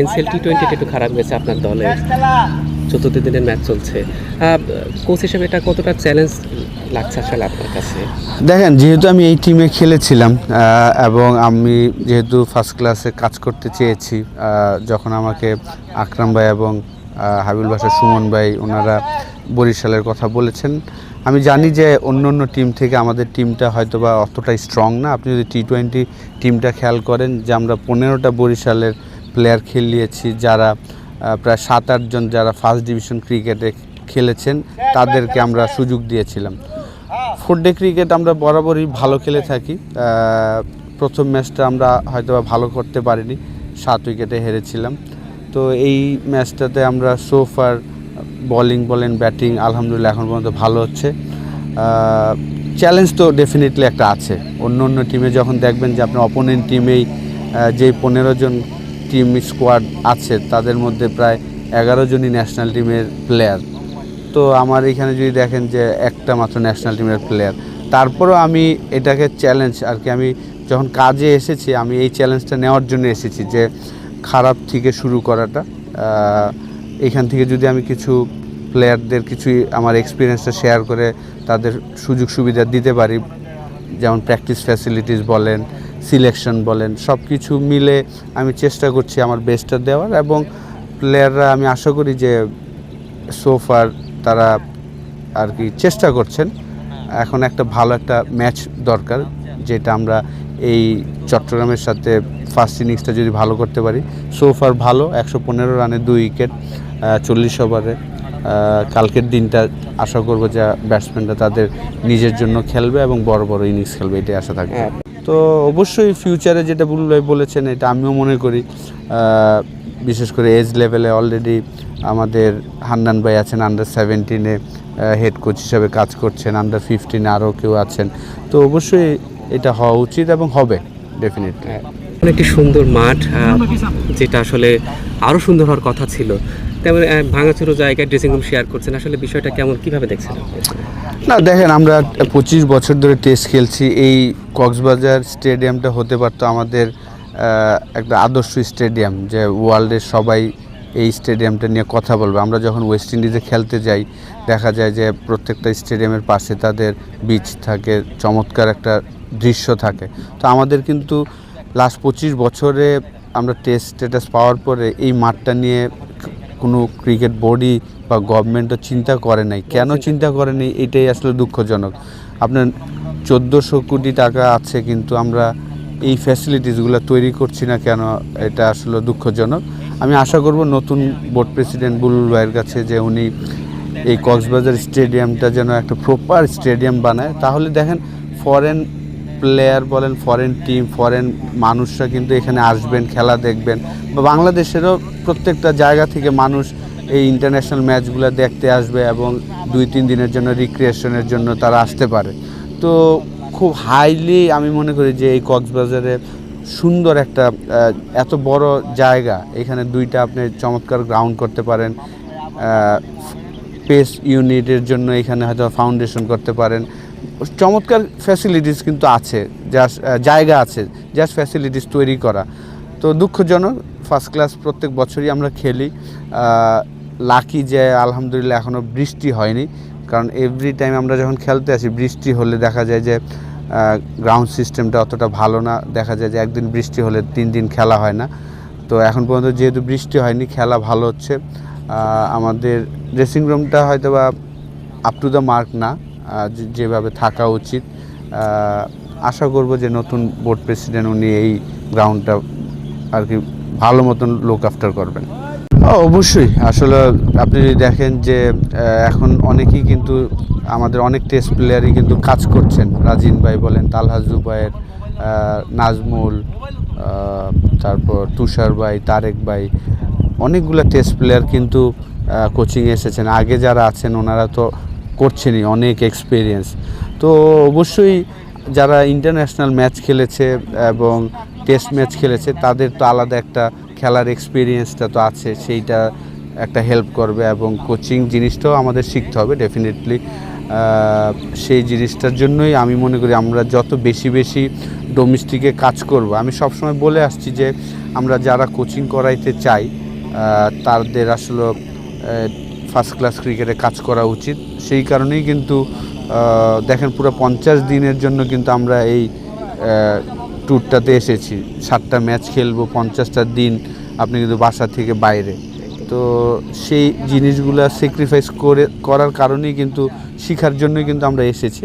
NCL টি টোয়েন্টিটা একটু খারাপ গেছে আপনার দলে। চতুর্থ দিনের ম্যাচ চলছে। কোচ হিসেবে এটা কতটা চ্যালেঞ্জ লাগছে আসলে আপনার কাছে? দেখেন যেহেতু আমি এই টিমে খেলেছিলাম এবং আমি যেহেতু ফার্স্ট ক্লাসে কাজ করতে চেয়েছি যখন আমাকে আকরাম ভাই এবং আহ, হাবিবুল বাসা সুমন ভাই ওনারা বরিশালের কথা বলেছেন আমি জানি যে অন্য অন্য টিম থেকে আমাদের টিমটা হয়তো বা অতটাই স্ট্রং না। আপনি যদি টি টোয়েন্টি টিমটা খেয়াল করেন যে আমরা পনেরোটা বরিশালের প্লেয়ার খেলিয়েছি যারা প্রায় সাত আটজন যারা ফার্স্ট ডিভিশন ক্রিকেটে খেলেছেন, তাদেরকে আমরা সুযোগ দিয়েছিলাম। ফোর ডে ক্রিকেট আমরা বরাবরই ভালো খেলে থাকি। প্রথম ম্যাচটা আমরা হয়তো ভালো করতে পারিনি, সাত উইকেটে হেরেছিলাম। তো এই ম্যাচটাতে আমরা সোফার বলিং বলেন ব্যাটিং আলহামদুলিল্লাহ এখন পর্যন্ত ভালো হচ্ছে। চ্যালেঞ্জ তো ডেফিনেটলি একটা আছে। অন্য অন্য টিমে যখন দেখবেন যে আপনার অপোনেন্ট টিমেই যে পনেরো জন টিম স্কোয়াড আছে, তাদের মধ্যে প্রায় এগারো জনই ন্যাশনাল টিমের প্লেয়ার তো আমার এখানে যদি দেখেন যে একটা মাত্র ন্যাশনাল টিমের প্লেয়ার তারপরেও আমি এটাকে চ্যালেঞ্জ আর কি, আমি যখন কাজে এসেছি, আমি এই চ্যালেঞ্জটা নেওয়ার জন্য এসেছি যে খারাপ থেকে শুরু করাটা। এখান থেকে যদি আমি কিছু প্লেয়ারদের কিছু আমার এক্সপিরিয়েন্সটা শেয়ার করে তাদের সুযোগ সুবিধা দিতে পারি, যেমন প্র্যাকটিস ফ্যাসিলিটিস বলেন সিলেকশন বলেন সব কিছু মিলে আমি চেষ্টা করছি আমার বেস্টটা দেওয়ার এবং প্লেয়াররা আমি আশা করি যে সোফার তারা আর কি চেষ্টা করছেন। এখন একটা ভালো একটা ম্যাচ দরকার, যেটা আমরা এই চট্টগ্রামের সাথে ফার্স্ট ইনিংসটা যদি ভালো করতে পারি। সোফার ভালো, একশো পনেরো রানে দুই উইকেট চল্লিশ ওভারে কালকের দিনটা আশা করব যে ব্যাটসম্যানরা তাদের নিজের জন্য খেলবে এবং বড় বড় ইনিংস খেলবে, এটাই আশা থাকবে। হ্যাঁ। তো অবশ্যই ফিউচারে যেটা বলেছেন, এটা আমিও মনে করি বিশেষ করে এজ লেভেলে অলরেডি আমাদের হান্নান ভাই আছেন আন্ডার সেভেন্টিনে হেড কোচ হিসাবে কাজ করছেন আন্ডার ফিফটিনে আরও কেউ আছেন। তো অবশ্যই এটা হওয়া উচিত এবং হবে ডেফিনেটলি একটি সুন্দর মাঠ যেটা আসলে আরও সুন্দর হওয়ার কথা ছিল। তেমন ভাঙাচুরো জায়গায় ড্রেসিং রুম শেয়ার করছেন। আসলে বিষয়টা কেমন? কীভাবে দেখছেন না, দেখেন, আমরা পঁচিশ বছর ধরে টেস্ট খেলছি। এই কক্সবাজার স্টেডিয়ামটা হতে পারতো আমাদের একটা আদর্শ স্টেডিয়াম, যে ওয়ার্ল্ডের সবাই এই স্টেডিয়ামটা নিয়ে কথা বলবে। আমরা যখন ওয়েস্ট ইন্ডিজে খেলতে যাই, দেখা যায় যে প্রত্যেকটা স্টেডিয়ামের পাশে তাদের বিচ থাকে, চমৎকার একটা দৃশ্য থাকে। তো আমাদের কিন্তু লাস্ট পঁচিশ বছরে আমরা টেস্ট স্ট্যাটাস পাওয়ার পরে এই মাঠটা নিয়ে কোনো ক্রিকেট বোর্ডই বা গভর্নমেন্টও চিন্তা করে নাই। কেন চিন্তা করেনি? এটাই আসলে দুঃখজনক। আপনার চোদ্দোশো কোটি টাকা আছে কিন্তু আমরা এই ফ্যাসিলিটিসগুলো তৈরি করছি না কেন? এটা আসলে দুঃখজনক। আমি আশা করব নতুন বোর্ড প্রেসিডেন্ট বুলুল ভাইয়ের কাছে যে উনি এই কক্সবাজার স্টেডিয়ামটা যেন একটা প্রপার স্টেডিয়াম বানায়। তাহলে দেখেন ফরেন প্লেয়ার বলেন ফরেন টিম ফরেন মানুষরা কিন্তু এখানে আসবেন, খেলা দেখবেন। বা বাংলাদেশেরও প্রত্যেকটা জায়গা থেকে মানুষ এই ইন্টারন্যাশনাল ম্যাচগুলো দেখতে আসবে এবং দুই, তিন দিনের জন্য রিক্রিয়েশনের জন্য তারা আসতে পারে। তো খুব হাইলি আমি মনে করি যে এই কক্সবাজারে সুন্দর একটা এত বড় জায়গা। এখানে দুইটা আপনি চমৎকার গ্রাউন্ড করতে পারেন পেস ইউনিটের জন্য এখানে হয়তো ফাউন্ডেশন করতে পারেন। চমৎকার ফ্যাসিলিটিস কিন্তু আছে জাস্ট জায়গা আছে জাস্ট ফ্যাসিলিটিস তৈরি করা। তো দুঃখজনক ফার্স্ট ক্লাস প্রত্যেক বছরই আমরা খেলি। লাকি যে আলহামদুলিল্লাহ এখনও বৃষ্টি হয়নি, কারণ এভরি টাইম আমরা যখন খেলতে আসি, বৃষ্টি হলে দেখা যায় যে গ্রাউন্ড সিস্টেমটা অতটা ভালো না। দেখা যায় যে একদিন বৃষ্টি হলে তিন দিন খেলা হয় না। তো এখন পর্যন্ত যেহেতু বৃষ্টি হয়নি, খেলা ভালো হচ্ছে। আমাদের ড্রেসিং রুমটা হয়তো বা আপ টু দ্য মার্ক না। যেভাবে থাকা উচিত। আশা করব যে নতুন বোর্ড প্রেসিডেন্ট উনি এই গ্রাউন্ডটা আর কি ভালো মতন লোক আফটার করবেন। অবশ্যই। আসলে আপনি দেখেন যে এখন অনেকেই কিন্তু আমাদের অনেক টেস্ট প্লেয়ারই কিন্তু কাজ করছেন। রাজিন ভাই বলেন, তালহাজ জুবাইয়ের নাজমুল তারপর তুষার ভাই, তারেক ভাই, অনেকগুলো টেস্ট প্লেয়ার কিন্তু কোচিংয়ে এসেছেন। আগে যারা আছেন, ওনারা তো করছেনই, অনেক এক্সপিরিয়েন্স তো অবশ্যই যারা ইন্টারন্যাশনাল ম্যাচ খেলেছে এবং টেস্ট ম্যাচ খেলেছে, তাদের তো আলাদা একটা খেলার এক্সপিরিয়েন্সটা তো আছে, সেইটা একটা হেল্প করবে এবং কোচিং জিনিসটাও আমাদের শিখতে হবে ডেফিনেটলি সেই জিনিসটার জন্যই আমি মনে করি আমরা যত বেশি বেশি ডোমেস্টিকে কাজ করব। আমি সবসময় বলে আসছি যে, আমরা যারা কোচিং করাইতে চাই তাদের আসলে ফার্স্ট ক্লাস ক্রিকেটে কাজ করা উচিত। সেই কারণেই কিন্তু দেখেন পুরো পঞ্চাশ দিনের জন্য কিন্তু আমরা এই ট্যুরটাতে এসেছি। সাতটা ম্যাচ খেলব পঞ্চাশটা দিন আপনি কিন্তু বাসা থেকে বাইরে। তো সেই জিনিসগুলো স্যাক্রিফাইস করে, করার কারণেই কিন্তু, শেখার জন্যই কিন্তু আমরা এসেছি।